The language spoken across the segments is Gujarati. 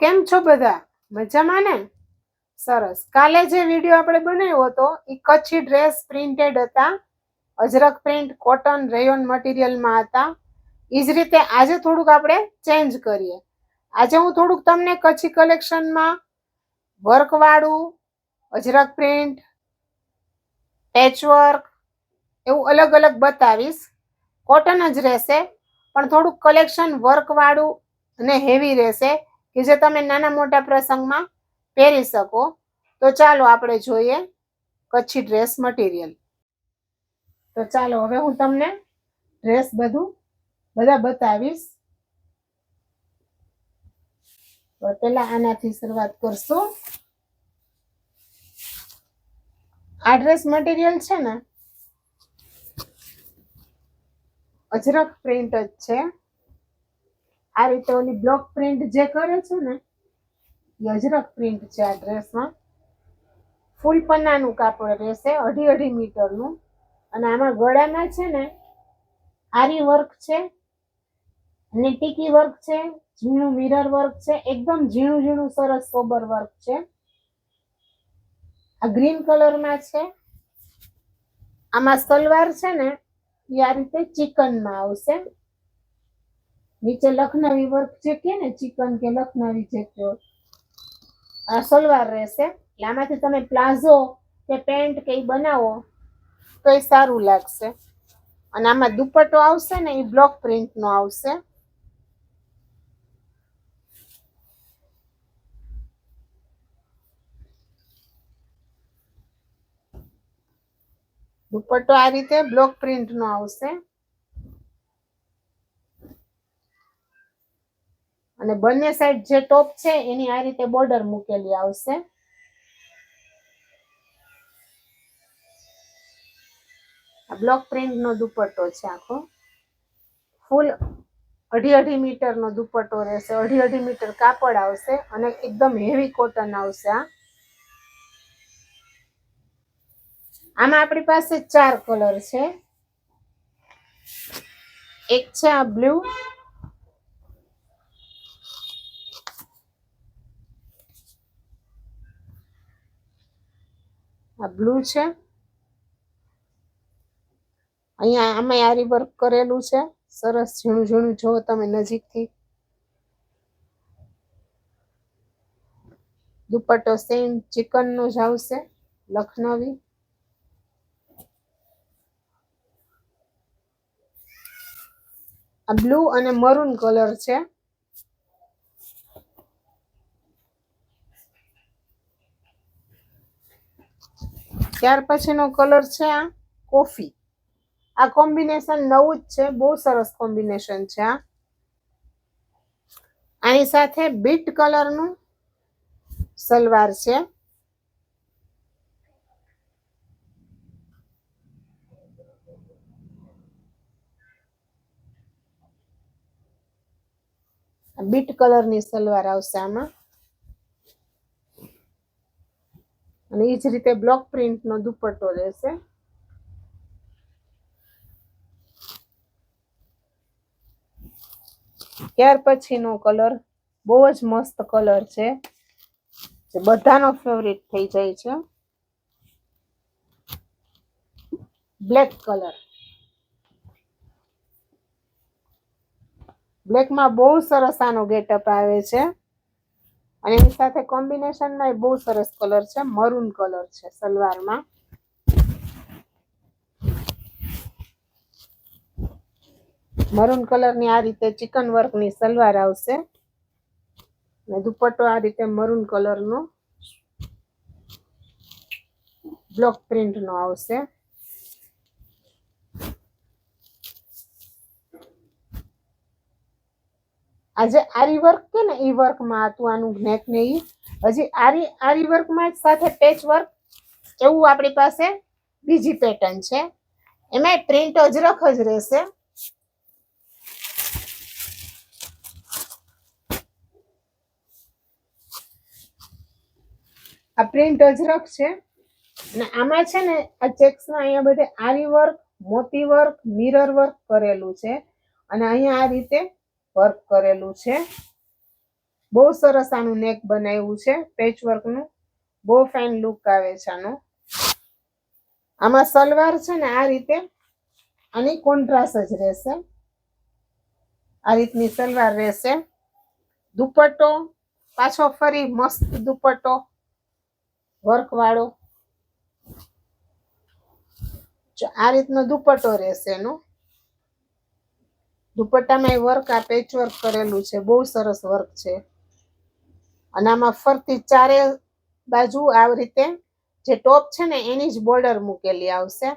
કેમ છો બધા? મજામાં ને? સરસ. કાલે જે વીડિયો આપણે બનાવ્યો હતો એ કચ્છી ડ્રેસ પ્રિન્ટેડ હતા. અજરક પ્રિન્ટ કોટન રેયોન મટીરિયલમાં હતા. એ જ રીતે આજે થોડુંક આપણે ચેન્જ કરીએ. આજે હું થોડુંક તમને કચ્છી કલેક્શનમાં વર્કવાળું, અજરક પ્રિન્ટ પેચવર્ક એવું અલગ અલગ બતાવીશ. કોટન જ રહેશે, પણ થોડુંક કલેક્શન વર્કવાળું અને હેવી રહેશે. કે જે તમે નાના મોટા પ્રસંગમાં પહેરી શકો. તો ચાલો આપણે જોઈએ કચ્છી ડ્રેસ મટીરિયલ તો ચાલો હવે હું તમને ડ્રેસ બધું બધા બતાવીશ. તો પેલા આનાથી શરૂઆત કરશું. આ ડ્રેસ મટીરિયલ છે ને અજરક પ્રિન્ટ જ છે. આ રીતે ઓલી બ્લોક પ્રિન્ટ જે કરે છે ને એ અજરક પ્રિન્ટ છે આ ડ્રેસમાં. ફૂલ પન્નાનું કાપડ રહેશે, અઢી અઢી મીટરનું. અને આમાં ગળામાં છે ને, આરી વર્ક છે, અને ટીકી વર્ક છે, ઝીણું મિરર વર્ક છે, એકદમ ઝીણું ઝીણું સરસ સોબર વર્ક છે. આ ગ્રીન કલરમાં છે. આમાં સલવાર છે ને એ આ રીતે ચિકનમાં આવશે. નીચે લખનવી વર્ક જે કે ને ચિકન કે લખનવી જે કહો આ સલવાર રહેશે. એટલે આમાંથી તમે પ્લાઝો કે પેન્ટ કે એ બનાવો, તો એ સારું લાગશે. અને આમાં દુપટ્ટો આવશે ને એ બ્લોક પ્રિન્ટનો આવશે. દુપટ્ટો આ રીતે બ્લોક પ્રિન્ટનો આવશે. અને બંને સાઈડ જે ટોપ છે, એની આ રીતે બોર્ડર મૂકેલી આવશે. આ બ્લોક પ્રિન્ટનો દુપટ્ટો છે આખો. ફૂલ અઢી અઢી મીટરનો દુપટ્ટો રહેશે. અઢી અઢી મીટર કાપડ આવશે અને એકદમ હેવી કોટન આવશે આ. આમાં આપણી પાસે ચાર કલર છે. એક છે આ બ્લુ આ બ્લુ છે. અહીંયા આમાં આરી વર્ક કરેલું છે. સરસ ઝીણું ઝીણું જો તમે નજીકથી. દુપટ્ટો સેમ ચિકનનો જ આવશે, લખનવી. આ બ્લુ અને મરૂન કલર છે. ત્યાર પછીનો કલર છે આ કોફી. આ કોમ્બિનેશન નવું જ છે, બહુ સરસ કોમ્બિનેશન છે આ. આની સાથે બીટ કલરનું સલવાર છે. બીટ કલરની સલવાર આવશે આમાં. અને એ જ રીતે બ્લોક પ્રિન્ટનો દુપટ્ટો રહેશે. ત્યાર પછીનો કલર બહુ જ મસ્ત કલર છે. જે બધાનો ફેવરિટ થઈ જાય છે. બ્લેક કલર બ્લેકમાં બહુ સરસ આનો ગેટઅપ આવે છે. અને એની સાથે કોમ્બિનેશનમાં બહુ સરસ કલર છે મરૂન કલર છે સલવારમાં. મરૂન કલરની આ રીતે ચિકન વર્કની સલવાર આવશે. અને દુપટ્ટો આ રીતે મરૂન કલરનો બ્લોક પ્રિન્ટનો આવશે. આજે આરી વર્ક કે ને, ઈ વર્કમાં હતું આનું નેક ને ઈ. હજી આરી આરી વર્કમાં સાથે પેચ વર્ક એવું આપણી પાસે બીજી પેટર્ન છે. એમાં પ્રિન્ટ અજરખ જ રહેશે. આ પ્રિન્ટ અજરખ છે. અને આમાં છે ને, આ ચેક્સમાં અહીંયા બધે આરી વર્ક મોતી વર્ક મિરર વર્ક કરેલું છે. અને અહીંયા આ રીતે વર્ક કરેલું છે. બહુ સરસ આનું નેક બનાવ્યું છે પેચ વર્કનું બહુ ફાઇન લુક આવે છે આનો. આમાં સલવાર છે ને, આ રીતે આની કોન્ટ્રાસ્ટ જ રહેશે. આ રીતની સલવાર રહેશે. દુપટ્ટો, પાછો ફરી મસ્ત દુપટ્ટો વર્ક વાળો. આ રીતનો દુપટ્ટો રહેશે એનો. દુપટ્ટામાં વર્ક આ પેચ વર્ક કરેલું છે, બહુ સરસ વર્ક છે. અને આમાં ફરતી ચારે બાજુ આ રીતે જે ટોપ છે ને, એની જ બોર્ડર મૂકેલી આવશે.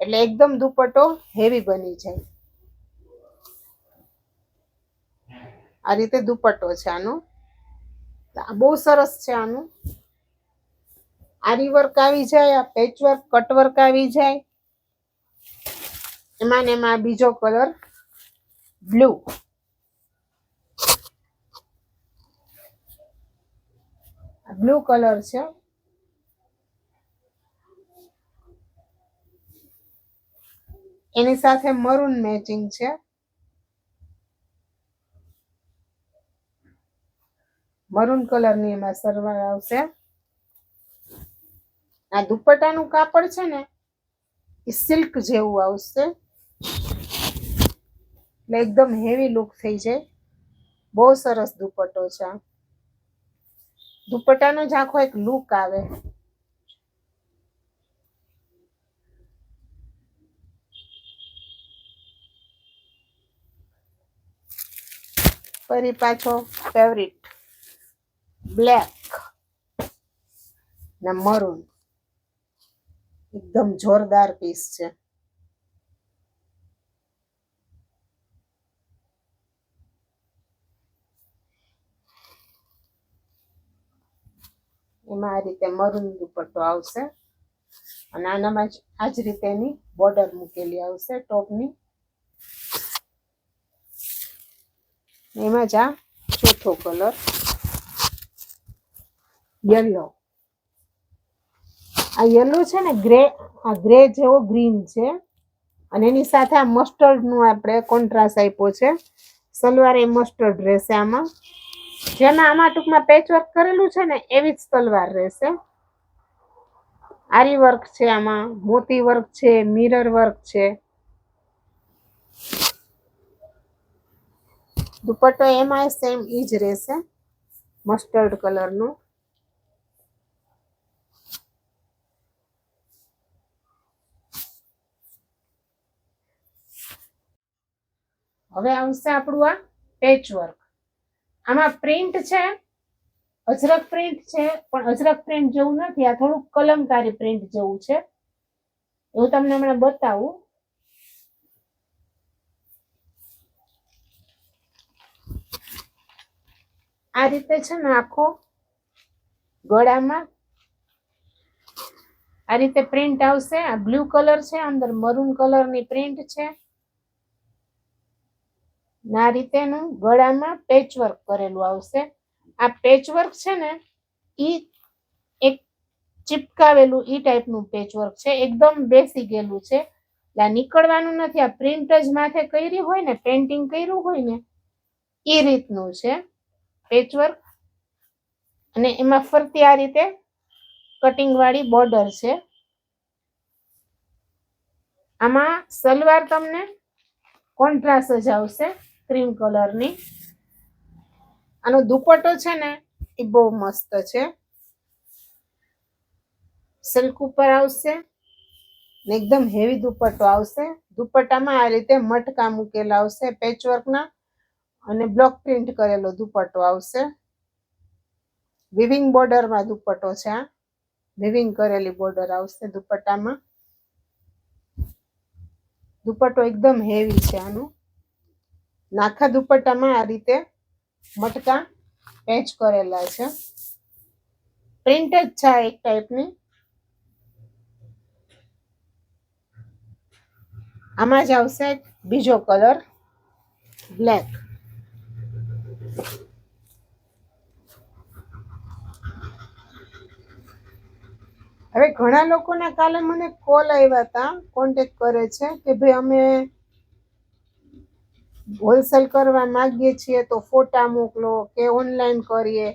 એટલે એકદમ દુપટ્ટો હેવી બની જાય. આ રીતે દુપટ્ટો છે આનો. બહુ સરસ છે આનું. આરી વર્ક આવી જાય, આ પેચ વર્ક કટ વર્ક આવી જાય. એમાં ને એમાં બીજો કલર બ્લુ બ્લુ કલર છે. એની સાથે મરૂન મેચિંગ છે. મરૂન કલરની એમાં સલવાર આવશે. આ દુપટ્ટાનું કાપડ છે ને, એ સિલ્ક જેવું આવશે. એટલે એકદમ હેવી લુક થઈ જાય. બહુ સરસ દુપટ્ટો છે આ. દુપટ્ટાનો જ આખો એક લુક આવે. ફરી પાછો ફેવરિટ બ્લેક ને મરૂન એકદમ જોરદાર પીસ છે. આ રીતે મરૂન દુપટ્ટો આવશે. અને આનામાં જ આ જ રીતે એની બોર્ડર મૂકેલી આવશે ટોપની. એમાં જ આ ચોથો કલર. યલો. આ યલો છે ને ગ્રે, આ ગ્રે જેવો ગ્રીન છે. અને એની સાથે આ મસ્ટર્ડનું આપણે કોન્ટ્રાસ્ટ આપ્યો છે. સલવાર એ મસ્ટર્ડ રહેશે આમાં. જેમાં આમાં ટૂંકમાં પેચવર્ક કરેલું છે ને, એવી જ સલવાર રહેશે. આરી વર્ક છે આમાં, મોતી વર્ક છે મિરર વર્ક છે. દુપટ્ટો એમાં સેમ ઈ જ રહેશે મસ્ટર્ડ કલરનું હવે આવશે આપણું આ પેચ વર્ક આમાં પ્રિન્ટ છે અજરક પ્રિન્ટ છે, પણ અજરક પ્રિન્ટ જેવું નથી, આ થોડુંક કલમકારી પ્રિન્ટ જેવું છે. હું તમને હમણાં બતાવું. આ રીતે છે ને આખો ગળામાં આ રીતે પ્રિન્ટ આવશે. આ બ્લુ કલર છે, અંદર મરૂન કલરની પ્રિન્ટ છે. ને રીતેનું ગળામાં પેચવર્ક કરેલું આવશે. આ પેચવર્ક છે ને, ઈ એક ચિપકાવેલું ઈ ટાઈપનું પેચવર્ક છે. એકદમ બેસી ગયેલું છે. એટલે નીકળવાનું નથી. આ પ્રિન્ટ જ માથે કરી હોય ને પેન્ટિંગ કર્યું હોય ને એ રીતનું છે પેચવર્ક અને એમાં ફરતી આ રીતે કટિંગવાળી બોર્ડર છે. આમાં સલવાર તમને કોન્ટ્રાસ્ટ જ આવશે. ક્રીમ કલરની. આનો દુપટ્ટો છે ને, એ બહુ મસ્ત છે. સિલ્ક ઉપર આવશે ને એકદમ હેવી દુપટ્ટો આવશે. દુપટ્ટામાં આ રીતે મટકા મૂકેલા આવશે પેચવર્કના અને બ્લોક પ્રિન્ટ કરેલો દુપટ્ટો આવશે. વિવિંગ બોર્ડરમાં દુપટ્ટો છે આ. વિવિંગ કરેલી બોર્ડર આવશે દુપટ્ટામાં. દુપટ્ટો એકદમ હેવી છે આનું. નાખા દુપટ્ટામાં આ રીતે મટકા પેચ કરેલા છે. પ્રિન્ટ જ છે એક ટાઈપની આમાં જ આવશે બીજો કલર બ્લેક હવે ઘણા લોકોના કાલે મને કોલ આવ્યા હતા કોન્ટેક્ટ કરે છે કે ભાઈ અમે હોલસેલ કરવા માગીએ છીએ તો ફોટા મોકલો કે ઓનલાઈન કરીએ.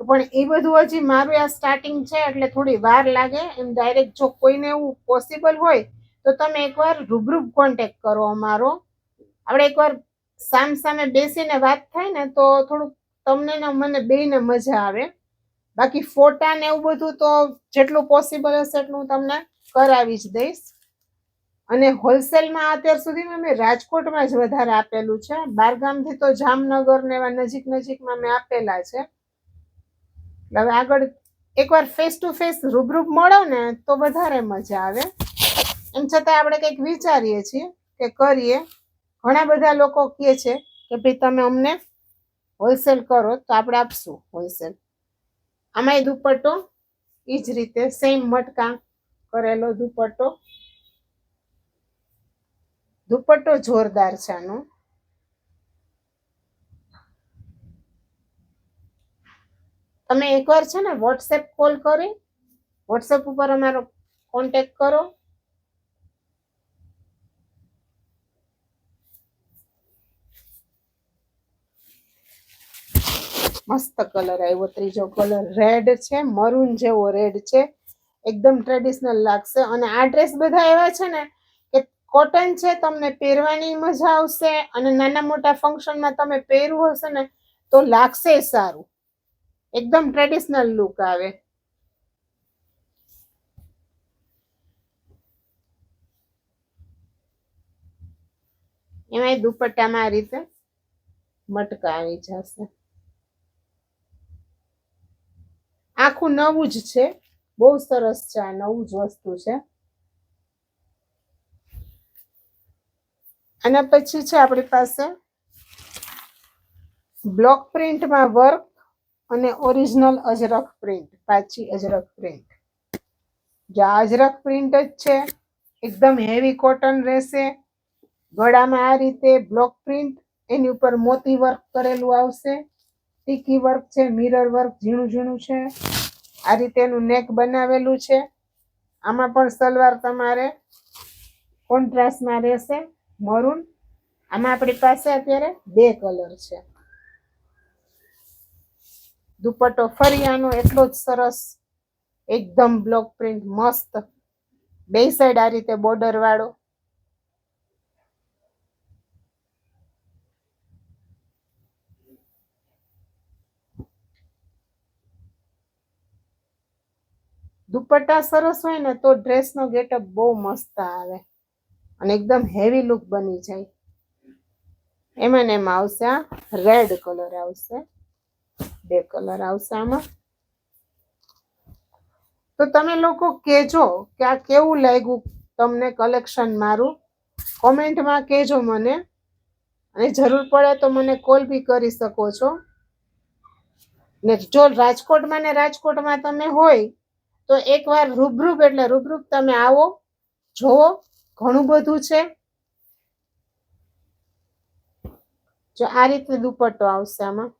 પણ એ બધું હજી મારું આ સ્ટાર્ટિંગ છે એટલે થોડી વાર લાગે. એમ ડાયરેક્ટ જો કોઈને એવું પોસિબલ હોય તો તમે એકવાર રૂબરૂબ કોન્ટેક કરો અમારો. આપણે એકવાર સામ સામે બેસીને વાત થાય ને તો થોડુંક તમને ને મને બેને મજા આવે. બાકી ફોટા ને એવું બધું તો જેટલું પોસિબલ હશે એટલું હું તમને કરાવી જ દઈશ. અને હોલસેલમાં અત્યાર સુધીમાં મેં રાજકોટમાં જ વધારે આપેલું છે. બારગામથી તો જામનગર ને એવા નજીક નજીકમાં મેં આપેલા છે. હવે આગળ એકવાર ફેસ ટુ ફેસ રૂબરૂપ મળો ને તો વધારે મજા આવે. એમ છતાં આપણે કંઈક વિચારીએ છીએ કે કરીએ. ઘણા બધા લોકો કહે છે કે ભાઈ તમે અમને હોલસેલ કરો તો આપણે આપશું હોલસેલ. આમાંય દુપટ્ટો એ જ રીતે સેમ મટકા કરેલો દુપટ્ટો. દુપટ્ટો જોરદાર છે આનો. તમે એકવાર છે ને વોટ્સએપ કોલ કરી. વોટ્સએપ ઉપર અમારો કોન્ટેક કરો. મસ્ત કલર આવ્યો, ત્રીજો કલર રેડ છે મરૂન જેવો રેડ છે. એકદમ ટ્રેડિશનલ લાગશે. અને આ ડ્રેસ બધા એવા છે ને કોટન છે, તમને પહેરવાની મજા આવશે અને નાના મોટા ફંક્શનમાં તમે પહેરવું હશે ને, તો લાગશે સારું. એકદમ ટ્રેડિશનલ લુક આવે. એમાંય દુપટ્ટામાં આ રીતે મટકા આવી જશે. આખું નવું જ છે. બહુ સરસ છે આ નવું જ વસ્તુ છે. અને પછી છે આપણી પાસે બ્લોક પ્રિન્ટમાં વર્ક અને ઓરિજિનલ અજરક પ્રિન્ટ, પાછી અજરક પ્રિન્ટ. જે અજરક પ્રિન્ટ જ છે, એકદમ હેવી કોટન રહેશે. ગળામાં આ રીતે બ્લોક પ્રિન્ટ, એની ઉપર મોતી વર્ક કરેલું આવશે. ટીકી વર્ક છે મિરર વર્ક, ઝીણું ઝીણું છે. આ રીતે એનું નેક બનાવેલું છે. આમાં પણ સલવાર તમારે કોન્ટ્રાસ્ટમાં રહેશે. મરૂન. આમાં આપણી પાસે અત્યારે બે કલર છે. દુપટ્ટો ફરિયાનો એટલો જ સરસ, એકદમ બ્લોક પ્રિન્ટ, મસ્ત. બે સાઈડ આ રીતે બોર્ડર વાળો. દુપટ્ટા સરસ હોય ને તો ડ્રેસનો ગેટઅપ બહુ મસ્ત આવે. અને એકદમ હેવી લુક બની જાય. એમાં ને એમાં આવશે આ રેડ કલર આવશે. બે કલર આવશે આમાં. તો તમે લોકો કહેજો કે આ કેવું લાગ્યું તમને કલેક્શન મારું? કોમેન્ટમાં કહેજો મને. અને જરૂર પડે તો મને કોલ બી કરી શકો છો. ને જો રાજકોટમાં ને રાજકોટમાં તમે હોય, તો એકવાર રૂબરૂપ એટલે રૂબરૂપ તમે આવો જોવો ઘણું બધું છે. જો આ રીતે દુપટ્ટો આવશે આમાં.